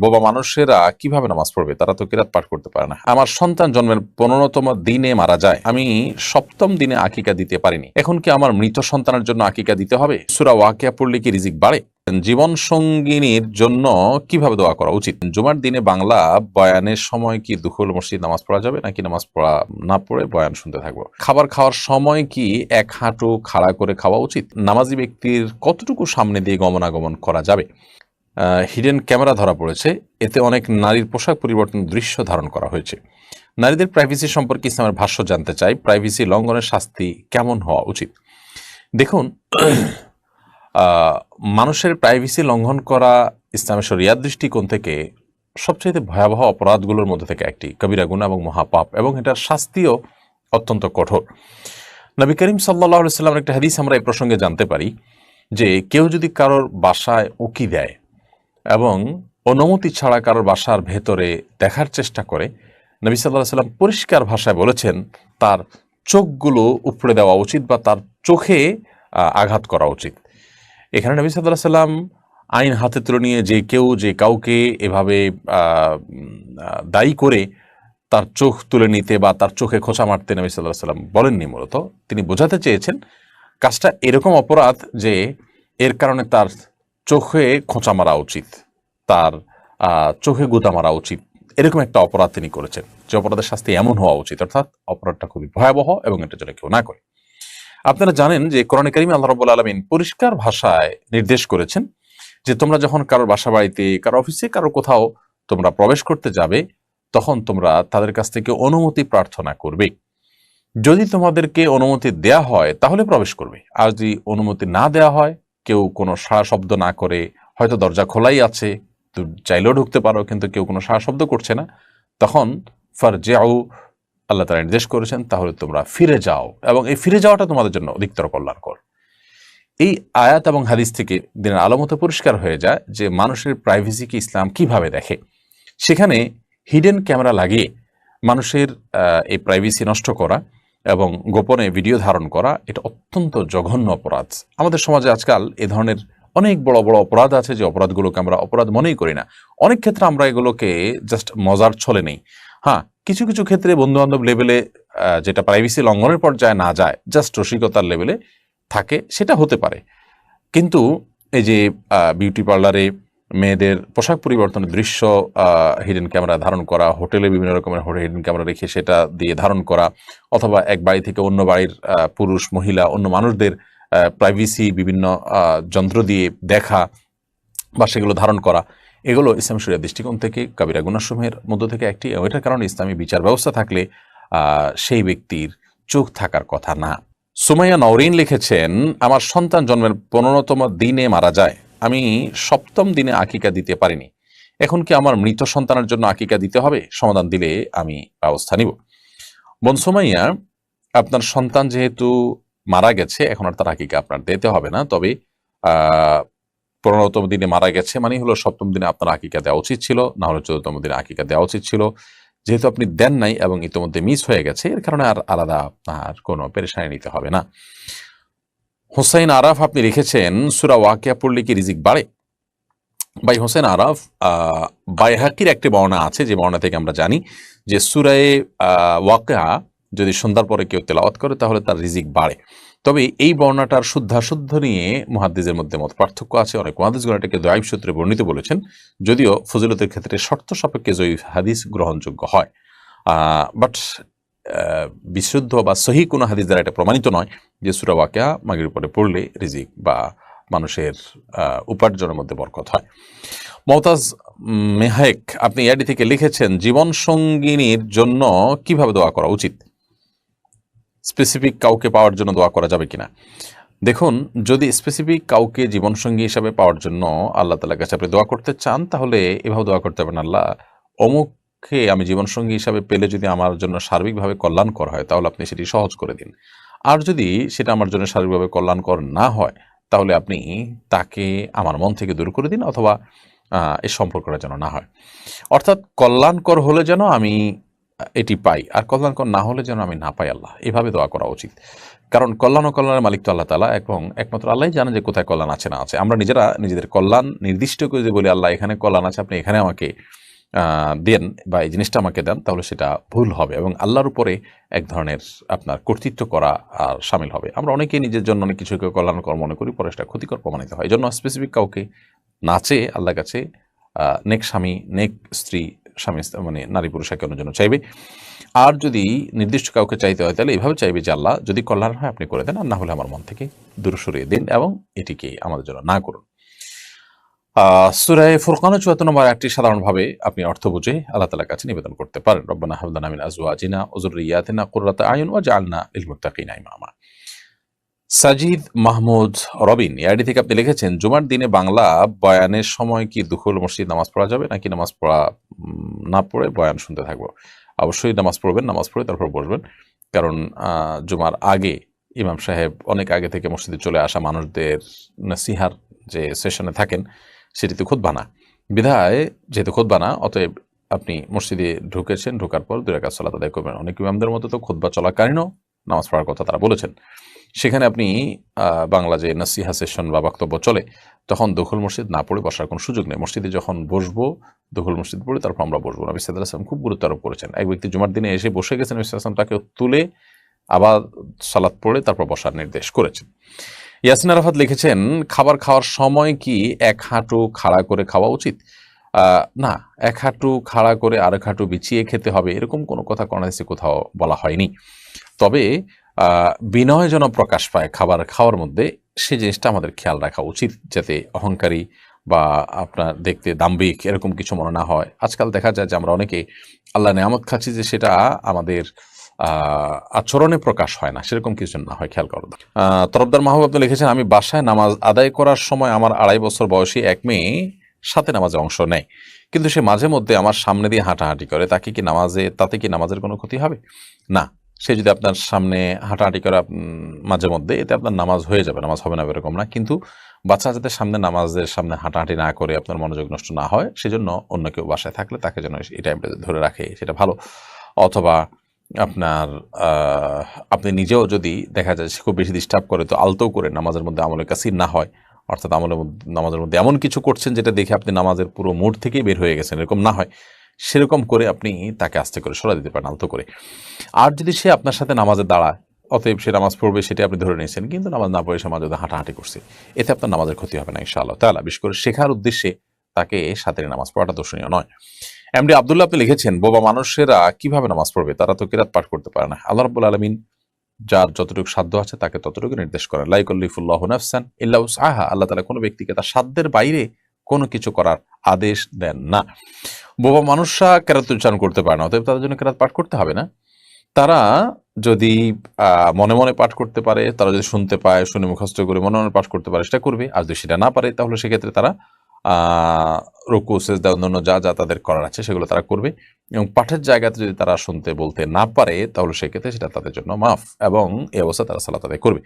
বোবা মানুষেরা কীভাবে নামাজ পড়বে? তারা তো কিরাত পাঠ করতে পারে না। আমার সন্তান জন্মের পনেরোতম দিনে মারা যায়। আমি সপ্তম দিনে আকিকা দিতে পারিনি। এখন কি আমার মৃত সন্তানের জন্য আকিকা দিতে হবে? সুরা ওয়াকিয়া পড়লে কি রিজিক বাড়ে? জীবন সঙ্গিনীর জন্য কীভাবে দোয়া করা উচিত? জুমার দিনে বাংলা বয়ানের সময় কি দুখুল মসজিদ নামাজ পড়া যাবে? নাকি নামাজ পড়া না পড়ে বয়ান শুনতে থাকব? খাবার খাওয়ার সময় কি এক হাঁটু খাড়া করে খাওয়া উচিত? নামাজি ব্যক্তির কতটুকু সামনে দিয়ে গমনাগমন করা যাবে? হিডেন ক্যামেরা ধরা পড়েছে। এতে অনেক নারীর পোশাক পরিবর্তন দৃশ্য ধারণ করা হয়েছে। নারীদের প্রাইভেসি সম্পর্কে ইসলামের ভাষ্য জানতে চাই। প্রাইভেসি লঙ্ঘনের শাস্তি কেমন হওয়া উচিত? দেখুন মানুষের প্রাইভেসি লঙ্ঘন করা ইসলামের শরিয়ার দৃষ্টিকোণ থেকে সবচেয়ে ভয়াবহ অপরাধগুলোর মধ্যে থেকে একটি। কবিরা গুণা এবং মহাপাপ, এবং এটার শাস্তিও অত্যন্ত কঠোর। নবী করিম সাল্লাহ সাল্লামের একটা হাদিস আমরা এই প্রসঙ্গে জানতে পারি যে কেউ যদি কারোর বাসায় উকি দেয় এবং অনুমতি ছাড়া কারোর বাসার ভেতরে দেখার চেষ্টা করে। নবী সাল্লাহ সাল্লাম পরিষ্কার ভাষায় বলেছেন, তার চোখগুলো উপড়ে দেওয়া উচিত বা তার চোখে আঘাত করা উচিত। এখানে নবী সাল্লাহ সাল্লাম আইন হাতে তুলে নিয়ে যে কেউ, যে কাউকে এভাবে দায়ী করে তার চোখ তুলে নিতে বা তার চোখে খোঁচা মারতে নবী সাল্লাহ সাল্লাম বলেননি মূলত। তিনি বোঝাতে চেয়েছেন, কাজটা এরকম অপরাধ যে এর কারণে তার চোখে খোঁচা মারা উচিত, তার চোখে গুতা মারা উচিত, এরকম একটা অপরাধ তিনি করেছেন। যে অপরাধের শাস্তি এমন হওয়া উচিত, অর্থাৎ অপরাধটা খুবই ভয়াবহ এবং এটা যেন কেউ না করে। আপনারা জানেন যে কোরআন করিম আল্লাহ রব্বুল আলমিন পরিষ্কার ভাষায় নির্দেশ করেছেন যে তোমরা যখন কারোর বাসা বাড়িতে কারও অফিসে, কারও কোথাও তোমরা প্রবেশ করতে যাবে, তখন তোমরা তাদের কাছ থেকে অনুমতি প্রার্থনা করবে। যদি তোমাদেরকে অনুমতি দেয়া হয়, তাহলে প্রবেশ করবে। আর যদি অনুমতি না দেয়া হয় কেউ কোনো সাড়া শব্দ না করে, হয়তো দরজা খোলাই আছে তো চাইলেও ঢুকতে পারো, কিন্তু কেউ কোনো সাড়া শব্দ করছে না। তখন ফার যাও আল্লাহ তারা নির্দেশ করেছেন, তাহলে তোমরা ফিরে যাও। এবং এই ফিরে যাওয়াটা তোমাদের জন্য অধিকতর কল্যাণকর। এই আয়াত এবং হাদিস থেকে দিনের আলমতে পরিষ্কার হয়ে যায় যে মানুষের প্রাইভেসিকে ইসলাম কীভাবে দেখে। সেখানে হিডেন ক্যামেরা লাগিয়ে মানুষের এই প্রাইভেসি নষ্ট করা এবং গোপনে ভিডিও ধারণ করা, এটা অত্যন্ত জঘন্য অপরাধ। আমাদের সমাজে আজকাল এ ধরনের অনেক বড় বড় অপরাধ আছে যে অপরাধগুলোকে আমরা অপরাধ মনেই করি না। অনেক ক্ষেত্রে আমরা এগুলোকে জাস্ট মজার ছলে নেই। হ্যাঁ কিছু কিছু ক্ষেত্রে বন্ধু বান্ধব লেভেলে যেটা প্রাইভেসি লঙ্ঘনের পর্যায়ে না যায় জাস্ট রসিকতার লেভেলে থাকে, সেটা হতে পারে। কিন্তু এই যে বিউটি পার্লারে মেয়েদের পোশাক পরিবর্তনের দৃশ্য হিডেন ক্যামেরা ধারণ করা, হোটেলে বিভিন্ন রকমের হিডেন ক্যামেরা রেখে সেটা দিয়ে ধারণ করা, অথবা এক বাড়ি থেকে অন্য বাড়ির পুরুষ, মহিলা, অন্য মানুষদের প্রাইভেসি বিভিন্ন যন্ত্র দিয়ে দেখা বা সেগুলো ধারণ করা। এগুলো ইসলাম শরিয়া দৃষ্টিকোণ থেকে কাবিরা গুনাসমূহের মধ্য থেকে একটি এটার কারণে ইসলামী বিচার ব্যবস্থা থাকলে সেই ব্যক্তির চোখ থাকার কথা না। সুমাইয়া নওরিন লিখেছেন, আমার সন্তান জন্মের পনেরোতম দিনে মারা যায়। আমি সপ্তম দিনে আকিকা দিতে পারিনি। এখন কি আমার মৃত সন্তানের জন্য আকিকা দিতে হবে? সমাধান দিলে আমি ব্যবস্থা নিব। বোন সুমাইয়া, আপনার সন্তান যেহেতু মারা গেছে, এখন আর তার আকিকা আপনার দিতে হবে না। তবে পনেরোতম দিনে মারা গেছে মানে হলো সপ্তম দিনে আপনার আকিকা দেওয়া উচিত ছিল, না হলে চতুর্থম দিনে আকিকা দেওয়া উচিত ছিল। যেহেতু আপনি দেন নাই এবং ইতিমধ্যে মিস হয়ে গেছে, এর কারণে আর আলাদা আপনার কোনো পেরেশানি নিতে হবে না। হোসাইন আরাফ আপনি লিখেছেন সুরা ওয়াকিয়া পড়লে কি রিজিক বাড়ে? ভাই হোসেন আরাফ বাইহাকির একটি বর্ণনা আছে যে বর্ণনা থেকে আমরা জানি যে সুরায়ে আহ, ওয়াকিয়া যদি সন্ধ্যার পরে কেউ তেলাওয়াত করে তাহলে তার রিজিক বাড়ে। তবে এই বর্ণাটার শুদ্ধাশুদ্ধ নিয়ে মহাদ্দিজের মধ্যে মত পার্থক্য আছে। অনেক মহাদিসগণ এটাকে দয়াব সূত্রে বর্ণিত বলেছেন যদিও ফজিলতের ক্ষেত্রে শর্ত সাপেক্ষে জয়ী হাদিস গ্রহণযোগ্য হয়। বাট বিশুদ্ধ বা সহি কোনো হাদিস দ্বারা এটা প্রমাণিত নয় যে সুরা ওয়াকিয়া মাগের উপরে পড়লে রিজিক বা মানুষের উপার্জনের মধ্যে বরকত হয়। মমতাজ মেহায়েক আপনি ইয়াডি থেকে লিখেছেন, জীবন সঙ্গিনীর জন্য কীভাবে দোয়া করা উচিত? স্পেসিফিক কাউকে পাওয়ার জন্য দোয়া করা যাবে কিনা? দেখুন, যদি স্পেসিফিক কাউকে জীবনসঙ্গী হিসাবে পাওয়ার জন্য আল্লাহ তালার কাছে আপনি দোয়া করতে চান, তাহলে এভাবে দোয়া করতে পারেন আল্লাহ অমুককে আমি জীবনসঙ্গী হিসাবে পেলে যদি আমার জন্য সার্বিকভাবে কল্যাণকর হয়, তাহলে আপনি সেটি সহজ করে দিন। আর যদি সেটা আমার জন্য সার্বিকভাবে কল্যাণকর না হয়, তাহলে আপনি তাকে আমার মন থেকে দূর করে দিন অথবা এই সম্পর্কটা যেন না হয়। অর্থাৎ কল্যাণকর হলে যেন আমি এটি পাই, আর কল্যাণকর না হলে যেন আমি না পাই আল্লাহ। এভাবে দোয়া করা উচিত। কারণ কল্যাণ ও কল্যাণের মালিক তো আল্লাহ তালা এবং একমাত্র আল্লাহ জানে যে কোথায় কল্যাণ আছে না আছে। আমরা নিজেরা নিজেদের কল্যাণ নির্দিষ্ট করে যে বলি, আল্লাহ, এখানে কল্যাণ আছে, আপনি এখানে আমাকে দেন বা এই জিনিসটা আমাকে দেন, তাহলে সেটা ভুল হবে এবং আল্লাহর উপরে এক ধরনের আপনার কর্তৃত্ব করা আর সামিল হবে। আমরা অনেকেই নিজের জন্য অনেক কিছুকে কল্যাণকর মনে করি পরে সেটা ক্ষতিকর প্রমাণিত হয়। এই জন্য স্পেসিফিক কাউকে নাচে আল্লাহর কাছে নেক স্বামী, নেক স্ত্রী, স্বামী মানে নারী পুরুষ একে জন্য চাইবে। আর যদি নির্দিষ্ট কাউকে চাইতে হয়, তাহলে এইভাবে চাইবে যে আল্লাহ যদি কল্যাণ হয়, আপনি করে দেন। আর না হলে আমার মন থেকে দূর সরিয়ে দিন এবং এটিকে আমাদের জন্য না করুন। সুরায় ফুরকানো চুয়াত্তর নম্বর একটি সাধারণভাবে আপনি অর্থ বুঝে আল্লাহ তালার কাছে নিবেদন করতে পারেন। রব্বানা হাবদানা মিন আজওয়াজিনা উযুররিয়াতিনা কুররাতা আয়ুন ওয়া জাআলনা লিল মুত্তাকিনা ইমামা। সাজিদ মাহমুদ রবিন এআইডি থেকে আপনি লিখেছেন, জুমার দিনে বাংলা বয়ানের সময় কি দুখুল মসজিদ নামাজ পড়া যাবে নাকি নামাজ পড়া না পড়ে বয়ান শুনতে থাকব? অবশ্যই নামাজ পড়বেন, নামাজ পড়ে তারপর বসবেন। কারণ জুমার আগে ইমাম সাহেব অনেক আগে থেকে মসজিদে চলে আসা মানুষদের নাসিহার যে সেশনে থাকেন সেটিতে খুদ্া না বিধায় যেহেতু খুদ্া না অতএব আপনি মসজিদে ঢুকেছেন, ঢোকার পর দুই রাকাত সালাত আদায় করবেন। অনেক ইমামদের মতো তো খুদ্া চলাকালীনও নামাজ পড়ার কথা তারা বলেছেন। সেখানে আপনি বাংলা যে নাসিহা সেশন বা বক্তব্য চলে, তখন দখল মসজিদ না পড়ে বসার কোনো সুযোগ নেই। মসজিদে যখন বসবো, দখল মসজিদ পড়ে, তারপর আমরা বসবো। নবী সাদ আসলাম খুব গুরুত্ব আরোপ করেছেন। এক ব্যক্তি জুমার দিনে এসে বসে গেছেন নবী আলাইহি তাকে তুলে আবার সালাত পড়ে, তারপর বসার নির্দেশ করেছেন। ইয়াসিন আরাফাত লিখেছেন, খাবার খাওয়ার সময় কি এক হাঁটু খাড়া করে খাওয়া উচিত? না, এক হাঁটু খাড়া করে আরেক হাঁটু বিছিয়ে খেতে হবে, এরকম কোনো কথা কর্নাদেশে কোথাও বলা হয়নি। তবে বিনয় যেন প্রকাশ পায় খাবার খাওয়ার মধ্যে, সে জিনিসটা আমাদের খেয়াল রাখা উচিত, যাতে অহংকারী বা আপনার দেখতে দাম্বিক এরকম কিছু মনে না হয়। আজকাল দেখা যায় যে আমরা অনেকে আল্লাহ নেয়ামত খাচ্ছি যে সেটা আমাদের আচরণে প্রকাশ হয় না, সেরকম কিছু না হয়, খেয়াল করো। তরফদার মাহবুব আপনি লিখেছেন, আমি বাসায় নামাজ আদায় করার সময় আমার আড়াই বছর বয়সী এক মেয়ে সাথে নামাজে অংশ নেয়। কিন্তু সে মাঝে মধ্যে আমার সামনে দিয়ে হাঁটাহাঁটি করে। তাকে কি নামাজে, তাতে কি নামাজের কোনো ক্ষতি হবে? না, সে যদি আপনার সামনে হাঁটাহাঁটি করে মাঝে মধ্যে, এতে আপনার নামাজ হয়ে যাবে, নামাজ হবে না এরকম না। কিন্তু বাচ্চা যাতে সামনে নামাজের সামনে হাঁটাহাঁটি না করে আপনার মনোযোগ নষ্ট না হয়, সেজন্য অন্য কেউ বাসায় থাকলে তাকে যেন এই টাইমটা ধরে রাখে, সেটা ভালো। অথবা আপনার আপনি নিজেও যদি দেখা যায় সে খুব বেশি ডিস্টার্ব করে, তো আলতো করে নামাজের মধ্যে আমলের কাসির না হয়। অর্থাৎ আমলের মধ্যে, নামাজের মধ্যে এমন কিছু করছেন যেটা দেখে আপনি নামাজের পুরো মুড থেকেই বের হয়ে গেছেন। এরকম না হয়। সেরকম করে আপনি তাকে আস্তে করে সরা দিতে পারেন আলতো করে। আর যদি সে আপনার সাথে নামাজে দাঁড়ায়, অতএব সে নামাজ পড়বে সেটা আপনি ধরে নিয়েছেন, কিন্তু নামাজ না পড়ে সে মাঝে হাঁটাহাঁটি করছে। এতে আপনার নামাজের ক্ষতি হবে না ইনশাআল্লাহ তাহলে বিশেষ করে শেখার উদ্দেশ্যে তাকে সাথে নামাজ পড়াটা দর্শনীয় নয়। এমডি আবদুল্লাহ আপনি লিখেছেন, বোবা মানুষেরা কীভাবে নামাজ পড়বে? তারা তো কিরাত পাঠ করতে পারে না। আল্লাহ রাব্বুল আলমিন যার যতটুকু সাধ্য আছে তাকে ততটুকু নির্দেশ করেন। লাইকুল্লিফুল্লাহ নাফসান ইল্লাহ সাহা আল্লাহ তালা কোনো ব্যক্তিকে তার সাধ্যের বাইরে কোনো কিছু করার আদেশ দেন না। বোবা মানুষরা কেরাত উচ্চারণ করতে পারে না, অতএব তাদের জন্য কেরাত পাঠ করতে হবে না। তারা যদি মনে মনে পাঠ করতে পারে, তারা যদি শুনতে পায়, শুনে মুখস্থ করে মনে মনে পাঠ করতে পারে, সেটা করবে। আর যদি সেটা না পারে, তাহলে সেক্ষেত্রে তারা রুকু সেজদা অন্যান্য যা যা তাদের করার আছে সেগুলো তারা করবে এবং পাঠের জায়গাতে যদি তারা শুনতে বলতে না পারে তাহলে সেক্ষেত্রে সেটা তাদের জন্য মাফ এবং এ অবস্থা তারা সালাত আদায় করবে।